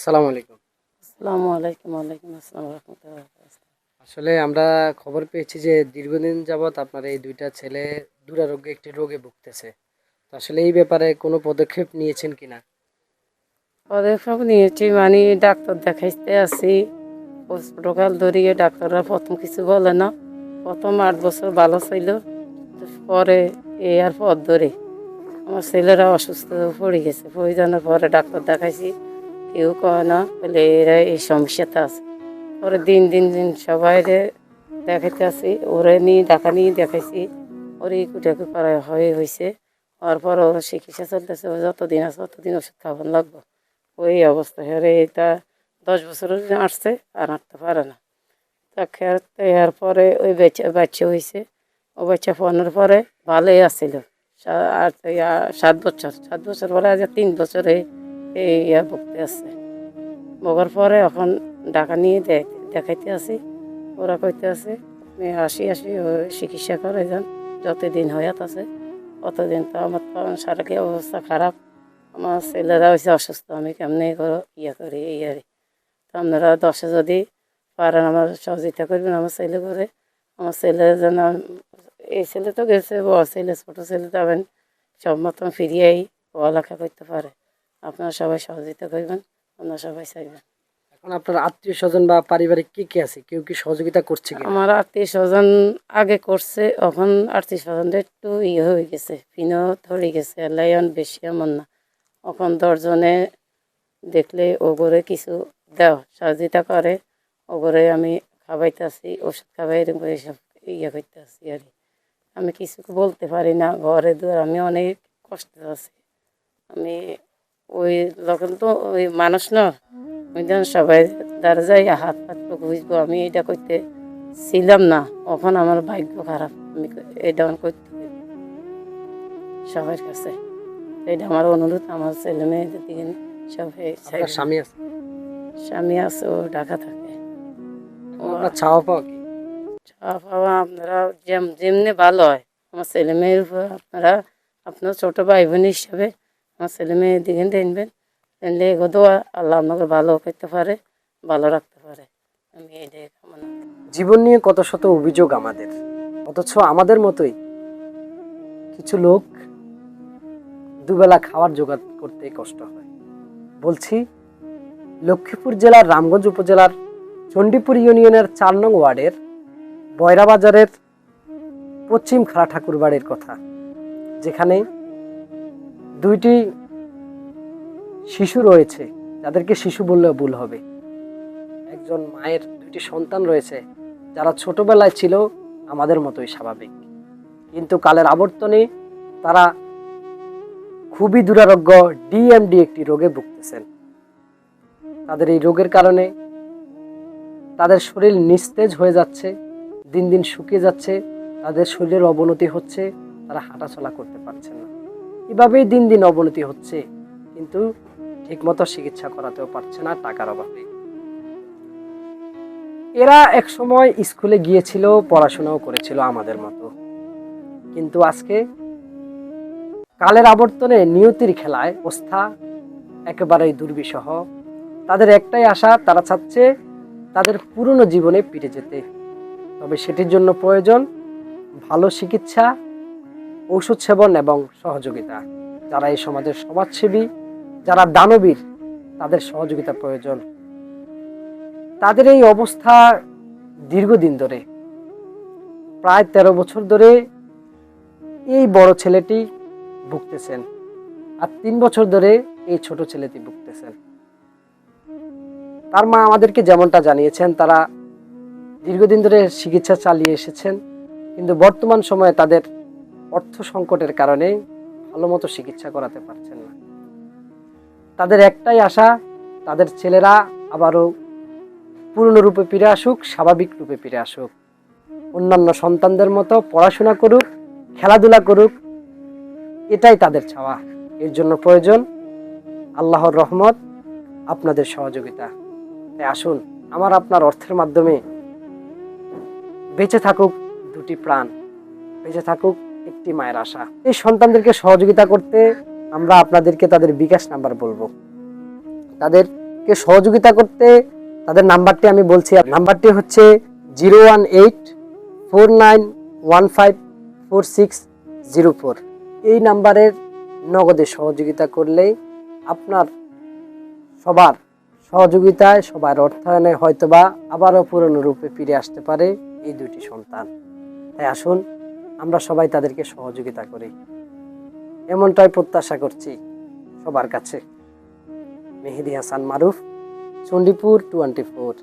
আসসালামু আলাইকুম। আসসালামু আলাইকুম ওয়ালাইকুম আসসালাম রহমতুল্লাহ আসলে আমরা খবর পেয়েছি যে দীর্ঘদিন যাবৎ আপনার এই দুইটা ছেলে দুরারোগ্য একটি রোগে ভুগতেছে। তো আসলে এই ব্যাপারে কোনো পদক্ষেপ নিয়েছেন কিনা? পদক্ষেপ নিয়েছি মানে ডাক্তার দেখাইতে আসি। প্রোটোকল ধরিয়ে ডাক্তাররা প্রথম কিছু বলে না। প্রথম আট বছর ভালো ছিল পরে এই আর পর ধরে। আমার ছেলেরা অসুস্থ পড়ে গেছে। পড়ে পরে ডাক্তার দেখাইছি। কেউ কয় না বলে এরা এই সমস্যাটা আছে। পরে দিন দিন দিন সবাই দেখাইতে আসি ওরে নিয়ে ডাকা নিয়ে দেখাইছি। ওর এই কুটাকে করা হয়ে হয়েছে হওয়ার পর ওর চিকিৎসা চলতেছে। ও যতদিন আছে ততদিন ওষুধ খাবার লাগবে। ওই অবস্থা। হেরে এটা দশ বছর আসছে, আর হাঁটতে পারে না। তা খেতে এর পরে ওই বাচ্চা বাচ্চা হয়েছে ও বাচ্চা পাওয়ানোর পরে ভালোই আসছিল আর সাত বছর। সাত বছর পরে আজ তিন বছরে এই ইয়া ভুগতে আসছে ভোগার পরে এখন ডাকা নিয়ে দেখ, দেখাইতে আসি ওরা কইতে আছে আপনি আসি আসি চিকিৎসা করে যান, যতদিন হয়াত আছে, অতদিন তো আমার তো সারাকে অবস্থা খারাপ। আমার ছেলেরা হয়েছে অসুস্থ, আমি কেমনি করো ইয়ে করি ইয়ে তো আপনারা দশে যদি পারেন আমার সহযোগিতা করবেন আমার ছেলে করে। আমার ছেলে যেন, এই ছেলে তো গেছে, বড় ছেলে, ছোটো ছেলে যাবেন সব মতন ফিরিয়েই পড়ালেখা করতে পারে। আপনারা সবাই সহযোগিতা করবেন আপনারা সবাই চাইবেন এখন আপনার আত্মীয় স্বজন বা পারিবারিক কি কি আছে? কেউ কি সহযোগিতা করছে আমার আত্মীয় স্বজন আগে করছে, এখন আত্মীয় স্বজনটা একটু ইয়ে হয়ে গেছে, ফিনও ধরে গেছে লাইন বেশি এমন না। এখন দশজনে দেখলে ওগরে কিছু দেও, সহযোগিতা করে, ওগরে আমি খাবাইতেছি ওষুধ খাবাই এরকম এইসব ইয়ে করতেছি আর। আমি কিছু বলতে পারি না, ঘরে দুয়ার, আমি অনেক কষ্ট আছি। আমি ওই যখন তো ওই মানুষ না ওই জন্য সবাই দ্বারা যাই হাত পাত বুঝব আমি এটা করতে ছিলাম না এখন আমার ভাগ্য খারাপ আমি এটা করতে। সবার কাছে এটা আমার অনুরোধ আমার ছেলে মেয়েদের দিকে সবাই স্বামী আছে? স্বামী আছে। ও ঢাকা থাকে। চাওয়া পাওয়া চা পাওয়া আপনারা যেম যেমনি ভালো হয়। আমার ছেলে মেয়ের উপর আপনারা আপনার ছোটো ভাই বোন হিসাবে আমার ছেলে মেয়ের দিকে দেখবেন দেখলে এগো আল্লাহ আপনাকে ভালো করতে পারে, ভালো রাখতে পারে। আমি কামনা জীবন নিয়ে কত শত অভিযোগ আমাদের, অথচ আমাদের মতোই কিছু লোক দুবেলা খাওয়ার জোগাড় করতে কষ্ট হয়। বলছি, লক্ষ্মীপুর জেলার রামগঞ্জ উপজেলার চণ্ডীপুর ইউনিয়নের চার নং ওয়ার্ডের বয়রা বাজারের পশ্চিম খাড়া ঠাকুর বাড়ির কথা, যেখানে দুইটি শিশু রয়েছে, যাদেরকে শিশু বললেও ভুল হবে। একজন মায়ের দুইটি সন্তান রয়েছে, যারা ছোটবেলায় ছিল আমাদের মতোই স্বাভাবিক। কিন্তু কালের আবর্তনে তারা খুবই দুরারোগ্য ডিএমডি একটি রোগে ভুগতেছেন। তাদের এই রোগের কারণে তাদের শরীর নিস্তেজ হয়ে যাচ্ছে, দিন দিন শুকিয়ে যাচ্ছে, তাদের শরীরের অবনতি হচ্ছে, তারা হাঁটাচলা করতে পারছে না। এভাবেই দিন দিন অবনতি হচ্ছে। কিন্তু ঠিকমতো চিকিৎসা করাতেও পারছে না টাকার অভাবে। এরা এক সময় স্কুলে গিয়েছিল, পড়াশোনাও করেছিল আমাদের মতো। কিন্তু আজকে কালের আবর্তনে নিয়তির খেলায় অবস্থা একেবারেই দুর্বিষহ। তাদের একটাই আশা, তারা চাচ্ছে তাদের পুরনো জীবনে ফিরে যেতে। তবে সেটির জন্য প্রয়োজন ভালো চিকিৎসা ঔষধ সেবন এবং সহযোগিতা। যারা এই সমাজের সমাজসেবী, যারা দানবীর, তাদের সহযোগিতা প্রয়োজন। তাদের এই অবস্থা দীর্ঘদিন ধরে, প্রায় তেরো বছর ধরে এই বড় ছেলেটি ভুগতেছেন আর তিন বছর ধরে এই ছোট ছেলেটি ভুগতেছেন। তার মা আমাদেরকে যেমনটা জানিয়েছেন, তারা দীর্ঘদিন ধরে চিকিৎসা চালিয়ে এসেছেন, কিন্তু বর্তমান সময়ে তাদের অর্থ সংকটের কারণে ভালো মতো চিকিৎসা করাতে পারছেন না। তাদের একটাই আশা, তাদের ছেলেরা আবারও পূর্ণরূপে ফিরে আসুক, স্বাভাবিক রূপে ফিরে আসুক। অন্যান্য সন্তানদের মতো পড়াশোনা করুক, খেলাধুলা করুক, এটাই তাদের চাওয়া। এর জন্য প্রয়োজন আল্লাহর রহমত, আপনাদের সহযোগিতা। তাই আসুন, আমার আপনার অর্থের মাধ্যমে বেঁচে থাকুক দুটি প্রাণ। বেঁচে থাকুক একটি মায়ের আশা। এই সন্তানদেরকে সহযোগিতা করতে আমরা আপনাদেরকে তাদের বিকাশ নাম্বার বলব। তাদেরকে সহযোগিতা করতে তাদের নাম্বারটি আমি বলছি। নাম্বারটি হচ্ছে zero one eight four nine one five four six zero four. এই নাম্বারের নগদে সহযোগিতা করলে আপনার সবার সহযোগিতায়, সবার অর্থায়নে হয়তোবা আবারও পুরনো রূপে ফিরে আসতে পারে এই দুটি সন্তান। তাই আসুন আমরা সবাই তাদেরকে সহযোগিতা করি। এমনটাই প্রত্যাশা করছি সবার কাছে। Mehedi Hasan Maruf, Chandipur twenty four.